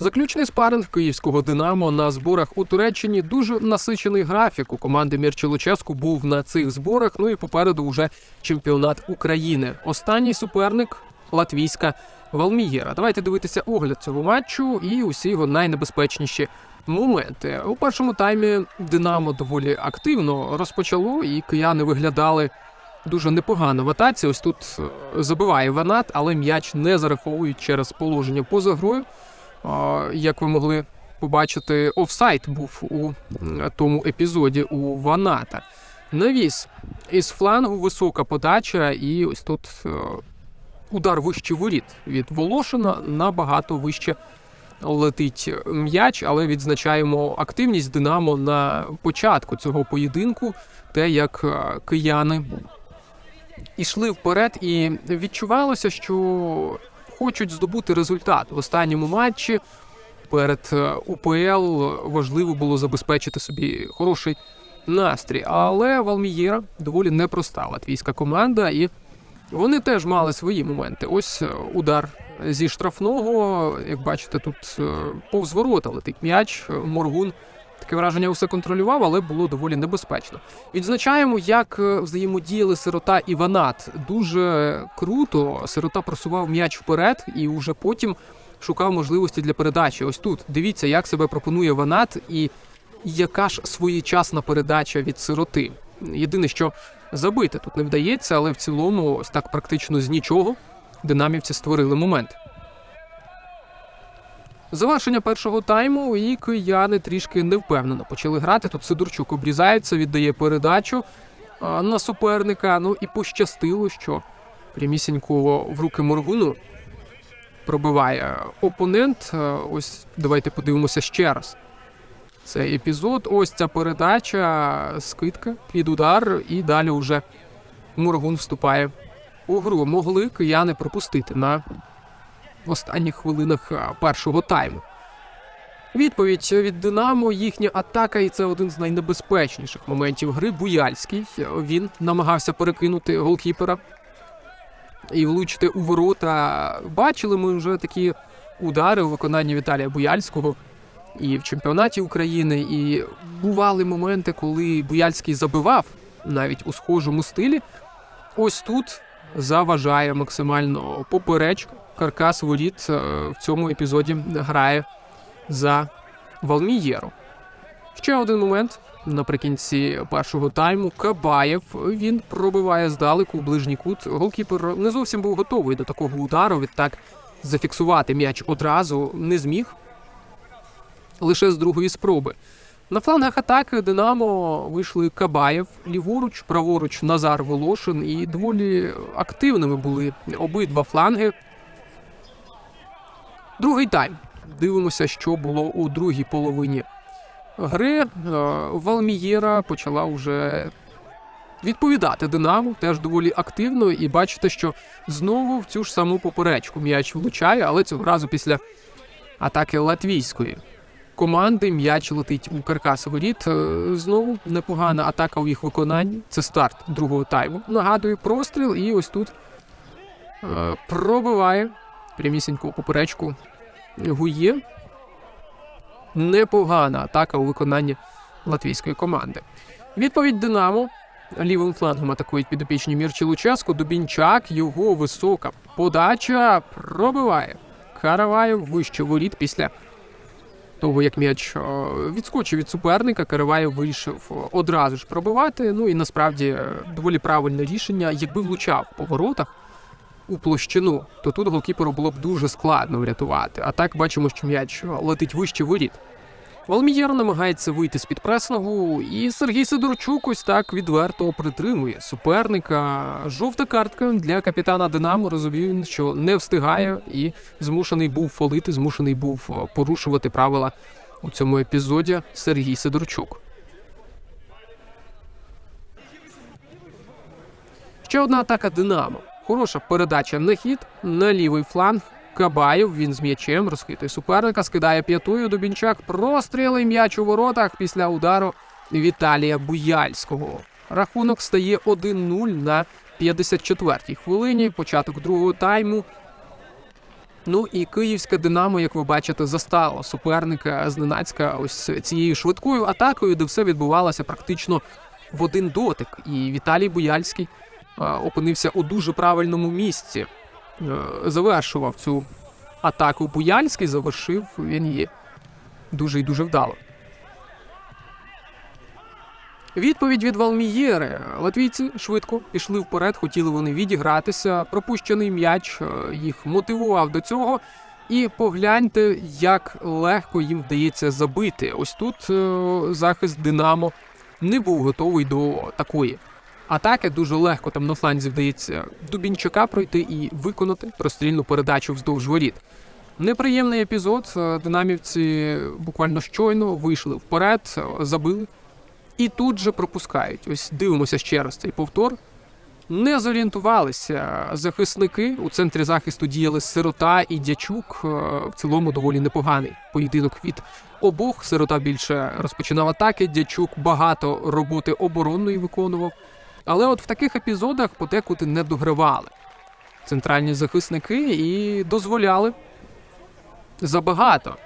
Заключний спаринг київського Динамо на зборах у Туреччині дуже насичений графік. У команди Мірчі був на цих зборах. Ну і попереду вже чемпіонат України. Останній суперник латвійська Валмієра. Давайте дивитися огляд цього матчу і усі його найнебезпечніші моменти. У першому таймі Динамо доволі активно розпочало, і кияни виглядали дуже непогано в атаці. Ось тут забиває Ванат, але м'яч не зараховують через положення поза грою. Як ви могли побачити, офсайд був у тому епізоді у Ваната. Навіс із флангу висока подача, і ось тут е, удар вище воріт. Від Волошина набагато вище летить м'яч, але відзначаємо активність Динамо на початку цього поєдинку, те, як е, кияни ішли вперед, і відчувалося, що хочуть здобути результат в останньому матчі. Перед е, УПЛ важливо було забезпечити собі хороший настрій. Але Валмієра доволі непроста латвійська команда, і вони теж мали свої моменти. Ось е, удар зі штрафного. Як бачите, тут е, повз ворота летить м'яч. Моргун таке враження усе контролював, але було доволі небезпечно. Відзначаємо, як е, взаємодіяли сирота і Ванат. Дуже круто. Сирота просував м'яч вперед і вже потім шукав можливості для передачі. Ось тут дивіться, як себе пропонує Ванат і яка ж своєчасна передача від сироти. Єдине, що забити тут не вдається, але в цілому, ось так практично з нічого динамівці створили момент. Завершення першого тайму, і кияни трішки невпевнено почали грати. Тут Сидорчук обрізається, віддає передачу на суперника. Ну і пощастило, що прямісінько в руки Моргуну пробиває опонент. Ось давайте подивимося ще раз. Цей епізод. Ось ця передача, скидка під удар, і далі вже Моргун вступає у гру. Могли кияни пропустити на останніх хвилинах першого тайму. Відповідь від Динамо, їхня атака, і це один з найнебезпечніших моментів гри. Буяльський. Він намагався перекинути голкіпера і влучити у ворота. Бачили ми вже такі удари у виконанні Віталія Буяльського і в чемпіонаті України. І бували моменти, коли Буяльський забивав навіть у схожому стилі. Ось тут заважає максимально поперечка. Каркас воріт е, в цьому епізоді грає за Валмієру. Ще один момент наприкінці першого тайму. Кабаєв він пробиває здалеку ближній кут. Голкіпер не зовсім був готовий до такого удару. Відтак зафіксувати м'яч одразу не зміг. Лише з другої спроби. На флангах атаки Динамо вийшли Кабаєв, ліворуч, праворуч Назар Волошин, і доволі активними були обидва фланги. Другий тайм. Дивимося, що було у другій половині гри. Е, Валмієра почала вже відповідати Динамо, теж доволі активно, і бачите, що знову в цю ж саму поперечку м'яч влучає, але цього разу після атаки латвійської команди м'яч летить у каркас воріт. Е, Знову непогана атака у їх виконанні. Це старт другого тайму. Нагадую, простріл, і ось тут е, пробиває прямісіньку поперечку Гує. Непогана атака у виконанні латвійської команди. Відповідь Динамо. Лівим флангом атакують підопічні Мірчі Луческу. Дубінчак, його висока подача пробиває. Караваєв вище воріт після того, як м'яч відскочив від суперника, Караваєв вирішив одразу ж пробивати. Ну і насправді е, доволі правильне рішення. Якби влучав по воротах у площину, то тут голкіперу було б дуже складно врятувати. А так бачимо, що м'яч летить вище воріт. Валмієр намагається вийти з-під пресингу, і Сергій Сидорчук ось так відверто притримує суперника. Жовта картка для капітана Динамо. Розумів він, що не встигає і змушений був фолити, змушений був порушувати правила у цьому епізоді Сергій Сидорчук. Ще одна атака Динамо. Хороша передача на хід на лівий фланг. Кабаєв він з м'ячем розхитує суперника, скидає п'ятою Дубінчак. Простріли м'яч у воротах після удару Віталія Буяльського. Рахунок стає 1-0 на 54-й хвилині. Початок другого тайму. Ну і київське Динамо, як ви бачите, застало суперника зненацька ось цією швидкою атакою, де все відбувалося практично в один дотик. І Віталій Буяльський опинився у дуже правильному місці. Е, завершував цю атаку Буяльський, завершив він її дуже і дуже вдало. Відповідь від Валмієри. Латвійці швидко пішли вперед, хотіли вони відігратися. Пропущений м'яч е, їх мотивував до цього. І погляньте, як легко їм вдається забити. Ось тут е, захист Динамо не був готовий до такої атаки. Дуже легко там на фланзі вдається Дубінчака пройти і виконати прострільну передачу вздовж воріт. Неприємний епізод. Е, Динамівці буквально щойно вийшли вперед, е, забили і тут же пропускають. Ось дивимося ще раз цей повтор. Не зорієнтувалися захисники. У центрі захисту діяли сирота і дячук. Е, В цілому доволі непоганий поєдинок від обох. Сирота більше розпочинав атаки. Дячук багато роботи оборонної виконував. Але от в таких епізодах подекуди не догравали центральні захисники і дозволяли забагато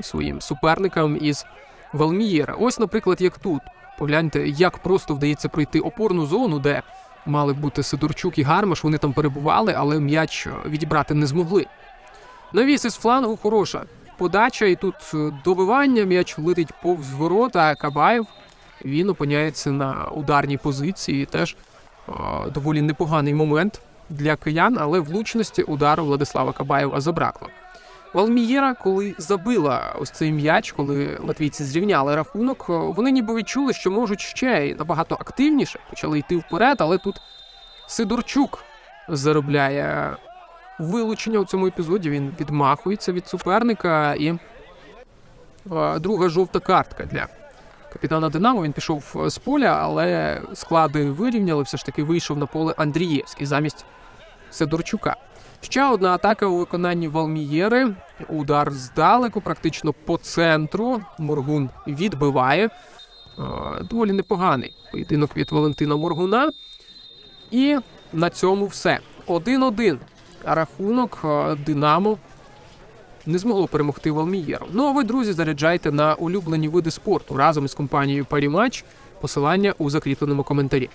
своїм суперникам із Валмієра. Ось, наприклад, як тут. Погляньте, як просто вдається пройти опорну зону, де мали бути Сидорчук і Гармаш. Вони там перебували, але м'яч відібрати не змогли. Навіс із флангу хороша подача, і тут добивання. М'яч летить повз ворота. Кабаєв він опиняється на ударній позиції. Теж е, доволі непоганий момент для киян, але влучності удару Владислава Кабаєва забракло. Валмієра, коли забила ось цей м'яч, коли латвійці зрівняли рахунок, вони ніби відчули, що можуть ще й набагато активніше почали йти вперед, але тут Сидорчук заробляє вилучення у цьому епізоді. Він відмахується від суперника і е, друга жовта картка для капітана Динамо. Він пішов е, з поля, але склади вирівняли. Все ж таки вийшов на поле Андрієвський замість Сидорчука. Ще одна атака у виконанні Валмієри. Удар здалеку, практично по центру. Моргун відбиває. Е, Доволі непоганий поєдинок від Валентина Моргуна. І на цьому все. 1-1. Рахунок е, Динамо не змогло перемогти Валмієру. Ну а ви, друзі, заряджайте на улюблені види спорту разом із компанією Парімач. Посилання у закріпленому коментарі.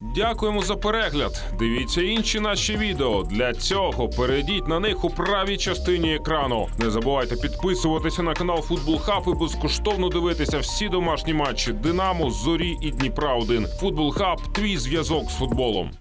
Дякуємо за перегляд. Дивіться інші наші відео. Для цього перейдіть на них у правій частині екрану. Не забувайте підписуватися на канал Футбол Хаб і безкоштовно дивитися всі домашні матчі Динамо, Зорі і Дніпра 1 Футбол Хаб твій зв'язок з футболом.